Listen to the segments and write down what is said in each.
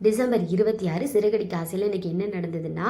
December இருபத்தி ஆறு சிறுகடிக்க ஆசையில் இன்றைக்கி என்ன நடந்ததுன்னா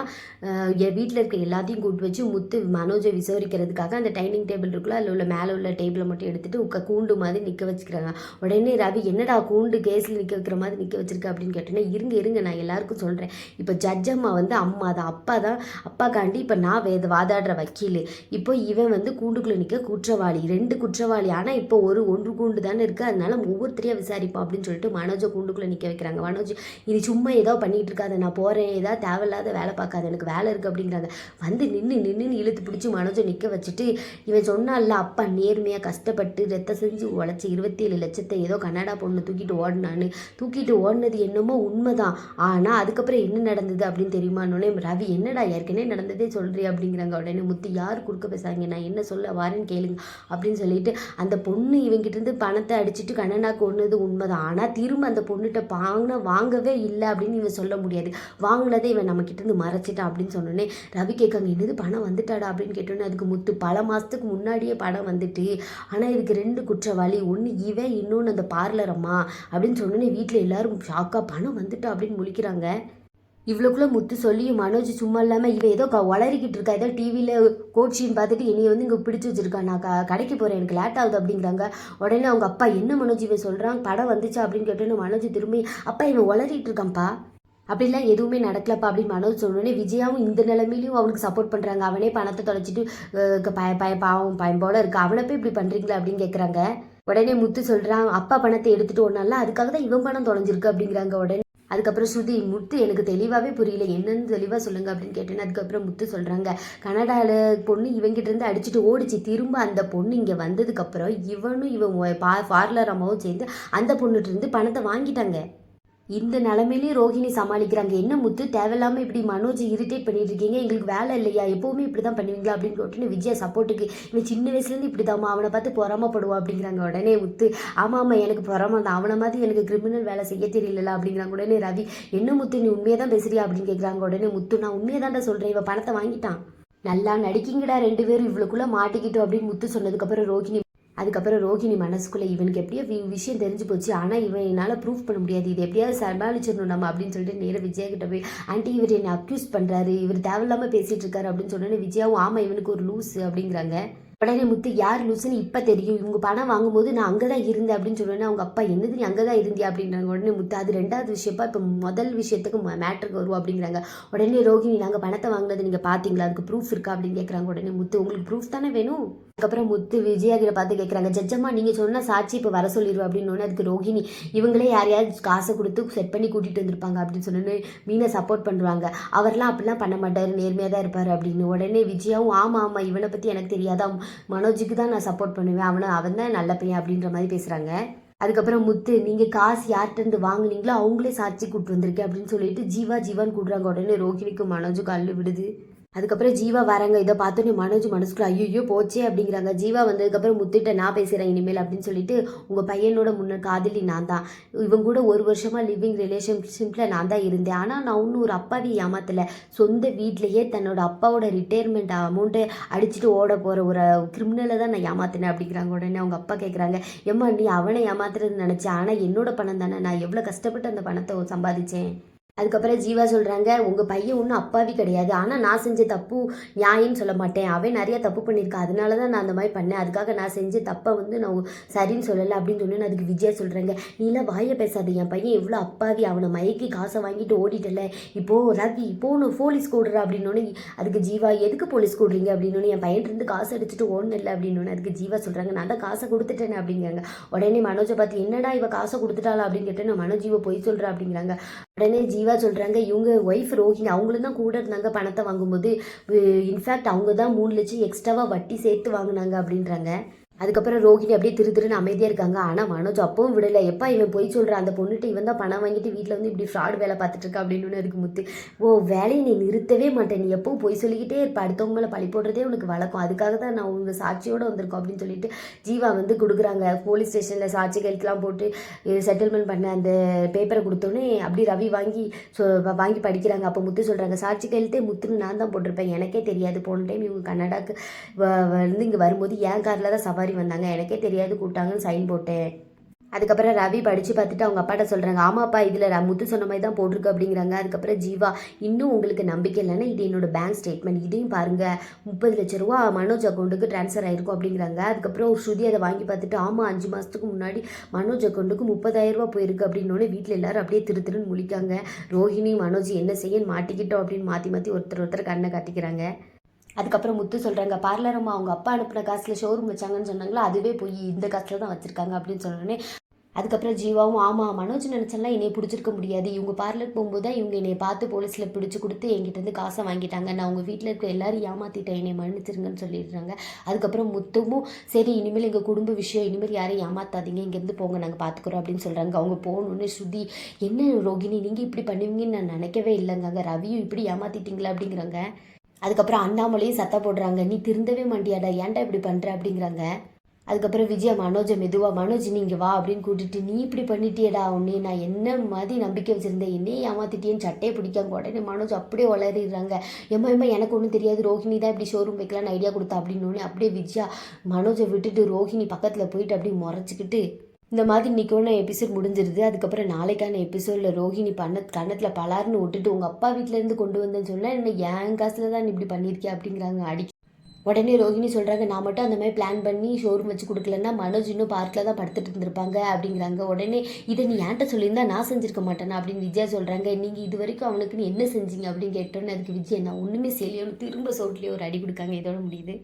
என் வீட்டில் இருக்க எல்லாத்தையும் கூட்டு வச்சு முத்து மனோஜை விசாரிக்கிறதுக்காக அந்த டைனிங் டேபிள் இருக்குல்ல அதில் உள்ள மேலே உள்ள டேபிளை மட்டும் எடுத்துட்டு உக்க கூண்டு மாதிரி நிற்க வச்சுக்கிறாங்க. உடனே ரவி என்னடா கூண்டு கேஸில் நிற்க வைக்கிற மாதிரி நிற்க வச்சிருக்க? அப்படின்னு கேட்டோன்னே இருங்க இருங்க நான் எல்லாருக்கும் சொல்கிறேன் இப்போ ஜட்ஜ் அம்மா வந்து அம்மா தான் அப்பா தான் அப்பாக்காண்டி இப்போ நான் வேத வாதாடுற வக்கீல். இப்போ இவன் வந்து கூண்டுக்குள்ளே நிற்க குற்றவாளி ரெண்டு குற்றவாளி. ஆனால் இப்போ ஒரு ஒன்று கூண்டு தானே இருக்குது அதனால ஒவ்வொருத்தரையாக விசாரிப்போம் அப்படின்னு சொல்லிட்டு மனோஜை கூண்டுக்குள்ளே நிற்க வைக்கிறாங்க. மனோஜ் இது சும்மா ஏதோ பண்ணிகிட்டு இருக்காத நான் போகிறேன் ஏதாவது தேவையில்லாத வேலை பார்க்காத எனக்கு வேலை இருக்குது அப்படிங்கிறாங்க வந்து நின்று நின்றுன்னு இழுத்து பிடிச்சி மனோஜை நிற்க வச்சுட்டு இவன் சொன்னான்ல அப்பா நேர்மையாக கஷ்டப்பட்டு ரத்தம் செஞ்சு உழைச்சி இருபத்தி ஏழு லட்சத்தை ஏதோ கன்னடா பொண்ணு தூக்கிட்டு ஓடினான்னு. தூக்கிட்டு ஓடினது என்னமோ உண்மைதான். ஆனால் அதுக்கப்புறம் என்ன நடந்தது அப்படின்னு தெரியுமானோடனே ரவி என்னடா ஏற்கனவே நடந்ததே சொல்கிறீ அப்படிங்கிறாங்க. உடனே முத்து யார் கொடுக்க பேசாங்க நான் என்ன சொல்ல வரேன்னு கேளுங்க. அப்படின்னு சொல்லிட்டு அந்த பொண்ணு இவங்கிட்ட இருந்து பணத்தை அடிச்சிட்டு கண்ணனாக்கு ஒன்றுது உண்மைதான். ஆனால் திரும்ப அந்த பொண்ணுகிட்ட வாங்கின வாங்கவே இல்லை அப்படின்னு இவன் சொல்ல முடியாது. வாங்கினதே இவன் நம்மக்கிட்டேருந்து இருந்து மறைச்சிட்டான் அப்படின்னு சொன்னோடனே ரவி கேட்காங்க என்னது பணம் வந்துட்டாடா? அப்படின்னு கேட்டோன்னே அதுக்கு முத்து பல மாதத்துக்கு முன்னாடியே பணம் வந்துட்டு ஆனால் இதுக்கு ரெண்டு குற்றவாளி ஒன்று இவன் இன்னொன்று அந்த பார்லர் அம்மா அப்படின்னு சொன்னோன்னே வீட்டில் எல்லோரும் ஷாக்காக பணம் வந்துட்டா? அப்படின்னு முழிக்கிறாங்க. இவ்வளோக்குள்ள முத்து சொல்லியும் மனோஜ் சும்மா இல்லாமல் இவன் ஏதோ க வளரிக்கிட்டு இருக்கா. ஏதோ டிவியில் கோட்சின்னு பார்த்துட்டு என்னையை வந்து இங்கே பிடிச்சி வச்சிருக்கா. நான் க கடைக்கு போகிறேன் எனக்கு லேட் ஆகுது அப்படிங்கிறாங்க. உடனே அவங்க அப்பா என்ன மனோஜ் இவன் சொல்கிறான் படம் வந்துச்சா? அப்படின்னு கேட்டோன்னே மனோஜ் திரும்பி அப்பா இவன் வளரிட்டு இருக்கான்ப்பா. அப்படிலாம் எதுவுமே நடக்கலப்பா. அப்படின்னு மனோஜ் சொன்னோடனே விஜயாவும் இந்த நிலமையிலையும் அவனுக்கு சப்போர்ட் பண்ணுறாங்க அவனே பணத்தை தொலைச்சிட்டு பய பய பாவம் பயம்போட இருக்கு? அவனை போய் இப்படி பண்ணுறீங்களா அப்படின்னு கேட்குறாங்க உடனே முத்து சொல்கிறான் அப்பா பணத்தை எடுத்துகிட்டு ஒன்றால அதுக்காக தான் இவன் பணம் தொலைஞ்சிருக்கு அப்படிங்கிறாங்க. உடனே அதுக்கப்புறம் ஸ்ருதி முத்து எனக்கு தெளிவாகவே புரியல. என்னன்னு தெளிவாக சொல்லுங்கள் அப்படின்னு கேட்டேன்னு அதுக்கப்புறம் முத்து சொல்கிறாங்க கனடாவில் பொண்ணு இவங்கிட்டருந்து அடிச்சுட்டு ஓடிச்சு. திரும்ப அந்த பொண்ணு இங்கே வந்ததுக்கப்புறம் இவனும் இவன் பா பார்லர் அம்மாவும் சேர்ந்து அந்த பொண்ணுகிட்டேருந்து பணத்தை வாங்கிட்டாங்க. இந்த நிலமையிலே ரோஹிணி சமாளிக்கிறாங்க. என்ன முத்து? தேவையில்லாமல் இப்படி மனோஜ் இரிட்டேட் பண்ணிட்டு இருக்கீங்க. எங்களுக்கு வேலை இல்லையா? எப்போவுமே இப்படி தான் பண்ணுவீங்களா? அப்படின்னு கேட்டுன்னு விஜயா சப்போர்ட்டுக்கு இவன் சின்ன வயசுலேருந்து இப்படி தாம்மா அவனை பார்த்து பொறாமப்படுவா. அப்படிங்கிறாங்க உடனே முத்து. ஆமாம் ஆமாம் எனக்கு பொறாம தான். அவனை மாதிரி எனக்கு கிரிமினல் வேலை செய்ய தெரியல அப்படிங்கிறாங்க உடனே ரவி. என்ன முத்து? நீ உண்மையாக தான் பேசுறியா? அப்படின்னு கேட்குறாங்க உடனே முத்து. நான் உண்மையாக தான்டா சொல்கிறேன் இவன் பணத்தை வாங்கிட்டான். நல்லா நடிக்கிங்கடா. ரெண்டு பேரும் இவ்வளோக்குள்ளே மாட்டிக்கிட்டோம். அப்படின்னு முத்து சொன்னதுக்கப்புறம் ரோஹிணி அதுக்கப்புறம் ரோஹிணி மனசுக்குள்ளே இவனுக்கு எப்படியோ விஷயம் தெரிஞ்சு போச்சு. ஆனால் இவன் என்னால் ப்ரூஃப் பண்ண முடியாது. இது எப்படியாவது சமாளிச்சிடணும் நம்ம அப்படின்னு சொல்லிட்டு நேராக விஜயாக்கிட்ட போய் ஆண்டி இவர் என்னை அக்யூஸ் பண்ணுறாரு இவர் தேவையில்லாமல் பேசிகிட்டு இருக்காரு அப்படின்னு சொன்னோன்னே விஜயாவும் ஆமாம் இவனுக்கு ஒரு லூஸு அப்படிங்கிறாங்க. உடனே முத்து யார் லூசுன்னு இப்போ தெரியும். இவங்க பணம் வாங்கும்போது நான் அங்கே தான் இருந்தேன் அப்படின்னு சொன்னோன்னே அவங்க அப்பா என்னது நீ அங்கே தான் இருந்தியா? அப்படின்றாங்க. உடனே முத்து அது ரெண்டாவது விஷயப்பா. இப்போ முதல் விஷயத்துக்கு மேட்ருக்கு வருவோம் அப்படிங்கிறாங்க. உடனே ரோகிணி நாங்கள் பணத்தை வாங்கினது நீங்கள் பார்த்தீங்களா அதுக்கு ப்ரூஃப் இருக்கா? அப்படின்னு கேட்குறாங்க உடனே முத்து உங்களுக்கு ப்ரூஃப் தானே வேணும்? அதுக்கப்புறம் முத்து விஜயா கிட்ட பார்த்து கேட்குறாங்க ஜட்ஜம்மா நீங்கள் சொன்ன சாட்சி இப்போ வர சொல்லிடுவோம் அப்படின்னு அதுக்கு ரோகிணி இவங்களே யாரையாவது காசை கொடுத்து செட் பண்ணி கூட்டிகிட்டு வந்திருப்பாங்க அப்படின்னு சொன்னோன்னே மீனை சப்போர்ட் பண்ணுறாங்க அவர்லாம் அப்படிலாம் பண்ண மாட்டார் நேர்மையாக தான் இருப்பார் அப்படின்னு. உடனே விஜயாவும் ஆமாம் ஆமாம் இவனை பற்றி எனக்கு தெரியாதா? மனோஜுக்கு தான் நான் சப்போர்ட் பண்ணுவேன். அவனை அவன் தான் நல்ல பையன் அப்படின்ற மாதிரி பேசுகிறாங்க அதுக்கப்புறம் முத்து நீங்கள் காசு யார்கிட்டருந்து வாங்குனீங்களோ அவங்களே சாட்சி கூப்பிட்டு வந்திருக்கேன் அப்படின்னு சொல்லிட்டு ஜீவா ஜீவான்னு கூடுறாங்க உடனே ரோஹிணிக்கு மனோஜுக்கும் அள்ளு விடுது. அதுக்கப்புறம் ஜீவா வராங்க. இதை பார்த்தோன்னே மனோஜ் மனசுக்குள்ள ஐயோ போச்சே அப்படிங்கிறாங்க. ஜீவா வந்ததுக்கப்புறம் முத்துட்ட நான் பேசுகிறேன் இனிமேல் அப்படின்னு சொல்லிட்டு உங்கள் பையனோட முன்ன காதலி நான் தான். இவங்க கூட ஒரு வருஷமாக லிவிங் ரிலேஷன்ஷிப்பில் நான் தான் இருந்தேன். ஆனால் நான் இன்னும் ஒரு அப்பாவி ஏமாத்தலை. சொந்த வீட்லேயே தன்னோட அப்பாவோட ரிட்டையர்மெண்ட் அமௌண்ட்டை அடிச்சுட்டு ஓட போகிற ஒரு கிரிமினலை தான் நான் ஏமாத்தினேன் அப்படிங்கிறாங்க. உடனே அவங்க அப்பா கேட்குறாங்க ஏம்மா நீ அவனை ஏமாத்துறது நினச்சேன் ஆனால் என்னோட பணம் தானே. நான் எவ்வளோ கஷ்டப்பட்டு அந்த பணத்தை சம்பாதிச்சேன். அதுக்கப்புறம் ஜீவா சொல்கிறாங்க உங்கள் பையன் ஒன்றும் அப்பாவி கிடையாது. ஆனால் நான் செஞ்ச தப்பு நியாயம்னு சொல்ல மாட்டேன். அவன் நிறைய தப்பு பண்ணியிருக்கான் அதனால தான் நான் அந்த மாதிரி பண்ணேன். அதுக்காக நான் செஞ்ச தப்பை வந்து நான் சரின்னு சொல்லலை. அப்படின்னு சொன்னேன் அதுக்கு விஜயா சொல்கிறாங்க நீலாம் வாயை பேசாது. என் பையன் எவ்வளோ அப்பாவி. அவனை மயக்கி காசை வாங்கிட்டு ஓடிட்டல. இப்போது ரவி இப்போ நான் போலீஸ் கூடுற. அப்படின்னோடனே அதுக்கு ஜீவா எதுக்கு போலீஸ் கூடுறீங்க? அப்படின்னோடனே என் பையன்ட்டு காசு அடிச்சுட்டு ஓடல அப்படின்னோடனே அதுக்கு ஜீவா சொல்கிறாங்க நான் தான் காசை கொடுத்துட்டேன். அப்படிங்கிறாங்க. உடனே மனோஜை பார்த்து என்னடா இவ காசை கொடுத்துட்டாளா? அப்படின்னு கேட்டேன் நான் மனோஜ் இவ பொய் சொல்கிறா அப்படிங்கிறாங்க. உடனே ஜீவா சொல்கிறாங்க இவங்க ஒய்ஃப் ரோஹிணி அவங்களும் தான் கூட இருந்தாங்க பணத்தை வாங்கும்போது. இன்ஃபேக்ட் அவங்க தான் மூணு லட்சம் எக்ஸ்ட்ராவாக வட்டி சேர்த்து வாங்கினாங்க அப்படின்றாங்க. அதுக்கப்புறம் ரோஹிணி அப்படியே திரு திருன்னு அமைதியாக இருக்காங்க. ஆனால் மனோஜ் அப்பவும் விடலை. எப்பா இவன் பொய் சொல்கிறான் அந்த பொண்ணுகிட்ட இவன் தான் பணம் வாங்கிட்டு வீட்டில் வந்து இப்படி ஃப்ராட் வேலை பார்த்துட்டு இருக்கா அப்படின்னு அதுக்கு முத்து. ஓ வேலையை நீ நிறுத்தவே மாட்டேன். நீ எப்பவும் பொய் சொல்லிக்கிட்டே இருப்ப. அடுத்தவங்க மேலே பழி போடுறதே உனக்கு வழக்கம். அதுக்காக தான் நான் உங்கள் சாட்சியோடு வந்திருக்கோம் அப்படின்னு சொல்லிட்டு ஜீவா வந்து கொடுக்குறாங்க. போலீஸ் ஸ்டேஷனில் சாட்சி கைக்கெலாம் போட்டு செட்டில்மெண்ட் பண்ண அந்த பேப்பரை கொடுத்தோன்னே அப்படி ரவி வாங்கி சொ வாங்கி படிக்கிறாங்க. அப்போ முத்து சொல்கிறாங்க சாட்சி கையெழுத்தே முத்துன்னு நான் தான் போட்டிருப்பேன். எனக்கே தெரியாது. போன டைம் இவங்க கன்னடாக்கு வ- வந்து இங்கே வரும்போது என் காரில் தான் சவாரி வந்தாங்க. எனக்கே தெரியாது கூப்பிட்டாங்கன்னு சைன் போட்டேன். அதுக்கப்புறம் ரவி படித்து பார்த்துட்டு அவங்க அப்பாட்ட சொல்கிறாங்க ஆமாப்பா இதில் முத்து சொன்ன மாதிரி தான் போட்டிருக்கு அப்படிங்கிறாங்க. அதுக்கப்புறம் ஜீவா இன்னும் உங்களுக்கு நம்பிக்கை இல்லைன்னா இது என்னோட பேங்க் ஸ்டேட்மெண்ட் இதையும் பாருங்கள் முப்பது லட்ச ரூபா மனோஜ் அக்கௌண்ட்டுக்கு ட்ரான்ஸ்ஃபர் ஆயிருக்கும் அப்படிங்கிறாங்க. அதுக்கப்புறம் ஸ்ருதி அதை வாங்கி பார்த்துட்டு ஆமாம் அஞ்சு மாதத்துக்கு முன்னாடி மனோஜ் அக்கௌண்ட்டுக்கு முப்பதாயிரரூபா போயிருக்கு அப்படின்னோடனே வீட்டில் எல்லோரும் அப்படியே திரு திருன்னு முழிக்காங்க. ரோஹிணி மனோஜ் என்ன செய்யன்னு மாட்டிக்கிட்டோம் அப்படின்னு மாற்றி மாற்றி ஒருத்தர் ஒருத்தர் கண்ணை காட்டிக்கிறாங்க. அதுக்கப்புறம் முத்து சொல்கிறாங்க பார்லரம்மா அவங்க அப்பா அனுப்பின காசில் ஷோரூம் வச்சாங்கன்னு சொன்னாங்களோ? அதுவே போய் இந்த காசில் தான் வச்சுருக்காங்க அப்படின்னு சொன்னோடனே அதுக்கப்புறம் ஜீவாவும் ஆமாம் மனோஜ் நினச்செல்லாம் என்னை பிடிச்சிருக்க முடியாது. இவங்க பார்லர் போகும்போது தான் இவங்க என்னை பார்த்து போலீஸில் பிடிச்சி கொடுத்து என்கிட்டேருந்து காசை வாங்கிட்டாங்க. நான் உங்கள் வீட்டில் இருக்க எல்லாரும் ஏமாற்றிட்டேன் என்னை மன்னிச்சிருங்கன்னு சொல்லிடுறாங்க. அதுக்கப்புறம் முத்தமும் சரி இனிமேல் எங்கள் குடும்ப விஷயம் இனிமேல் யாரையும் ஏமாத்தாதீங்க. இங்கேருந்து போங்க நாங்கள் பார்த்துக்குறோம் அப்படின்னு சொல்கிறாங்க அவங்க போகணுன்னு ஸ்ருதி என்ன ரோகிணி நீங்கள் இப்படி பண்ணுவீங்கன்னு நான் நினைக்கவே இல்லைங்க. ரவியும் இப்படி ஏமாத்திட்டீங்களா? அப்படிங்கிறாங்க. அதுக்கப்புறம் அண்ணாமலையும் சத்தம் போடுறாங்க நீ திருந்தவே மாட்டியாடா ஏன்டா இப்படி பண்ணுற அப்படிங்கிறாங்க. அதுக்கப்புறம் விஜயா மனோஜை மெதுவா மனோஜ் நீங்கள் வா அப்படின்னு கூட்டிட்டு நீ இப்படி பண்ணிட்டியடா உன்னே நான் என்ன மாதிரி நம்பிக்கை வச்சுருந்தேன் என்னையே ஏமாத்திட்டேன்னு சட்டையை பிடிக்காங்க உடனே மனோஜ் அப்படியே வளரிடுறாங்க எம்மா எம்மா எனக்கு ஒன்றும் தெரியாது ரோஹிணி தான் இப்படி ஷோரூம் வைக்கலான்னு ஐடியா கொடுத்தா அப்படின்னு அப்படியே விஜயா மனோஜை விட்டுட்டு ரோஹிணி பக்கத்தில் போயிட்டு அப்படியே முறைச்சிக்கிட்டு இந்த மாதிரி இன்னைக்கு எபிசோட் முடிஞ்சிருது. அதுக்கப்புறம் நாளைக்கான எபிசோடில் ரோஹிணி பண்ண கன்னத்தில் பலார்னு விட்டுட்டு உங்கள் அப்பா வீட்டிலேருந்து கொண்டு வந்தேன்னு சொன்னால் என்ன என் காசில் தான் நீ இப்படி பண்ணியிருக்கேன் அப்படிங்கிறாங்க. அடி உடனே ரோஹிணி சொல்கிறாங்க நான் மட்டும் அந்த மாதிரி பிளான் பண்ணி ஷோரூம் வச்சு கொடுக்கலன்னா மனோஜ் இன்னும் பார்க்கில் தான் படுத்துட்டு இருந்திருப்பாங்க. அப்படிங்கிறாங்க. உடனே இதை நீ ஏன்ட்ட சொல்லியிருந்தா நான் செஞ்சிருக்க மாட்டேனா? அப்படின்னு விஜயா சொல்கிறாங்க நீங்கள் இது வரைக்கும் அவனுக்கு நீ என்ன செஞ்சீங்க? அப்படின்னு கேட்டோன்னே அதுக்கு விஜய் நான் ஒன்றுமே செய்யலையோன்னு திரும்ப சோட்லேயே ஒரு அடி கொடுக்காங்க இதோட முடியுது.